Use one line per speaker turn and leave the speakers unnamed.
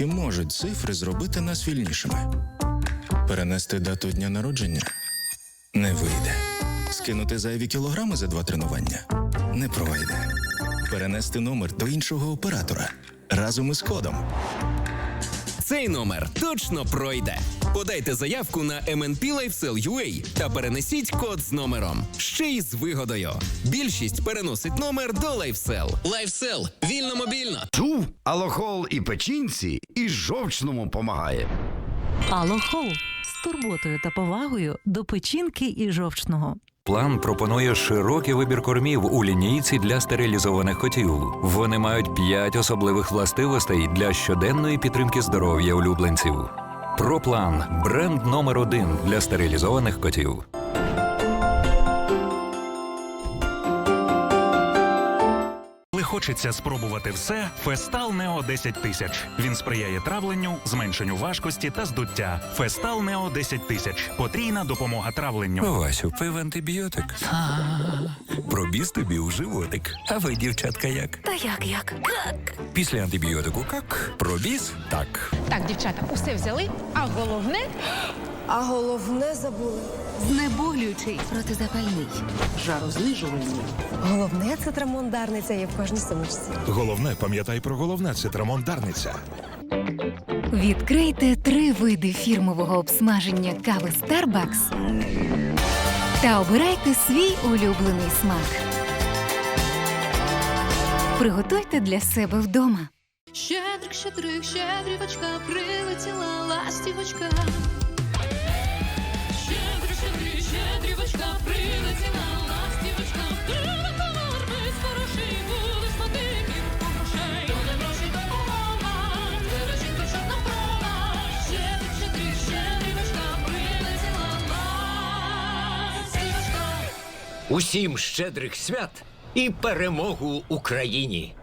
Чи можуть цифри зробити нас вільнішими? Перенести дату дня народження? Не вийде. Скинути зайві кілограми за два тренування? Не пройде. Перенести номер до іншого оператора разом із кодом.
Цей номер точно пройде. Подайте заявку на MNP LifeSell та перенесіть код з номером. Ще й з вигодою. Більшість переносить номер до LifeSell. LifeSell. Вільно мобільно.
Чув, алохол і печінці, і жовчному помагає.
Алохол з турботою та повагою до печінки і жовчного.
План пропонує широкий вибір кормів у лінійці для стерилізованих котів. Вони мають п'ять особливих властивостей для щоденної підтримки здоров'я улюбленців. Проплан бренд номер один для стерилізованих котів.
Коли хочеться спробувати все, Фестал Нео 10 тисяч. Він сприяє травленню, зменшенню важкості та здуття. Фестал Нео 10 тисяч. Потрійна допомога травленню.
Васю, пив антибіотик. Пробіз тобі у животик. А ви, дівчатка, як?
Та як як?
Після антибіотику как? Пробіз так.
Так, дівчата, усе взяли, а головне
А головне забули.
Знеболюючий, протизапальний,
жарознижувальний.
Головне це трамондарниця є в кожній сумочці.
Головне, пам'ятай про головне, це трамондарниця.
Відкрийте три види фірмового обсмаження кави Starbucks та обирайте свій улюблений смак. Приготуйте для себе вдома.
Щедрик, щедрик, щедрівочка, прилетіла ластівочка.
Усім щедрих свят і перемогу Україні!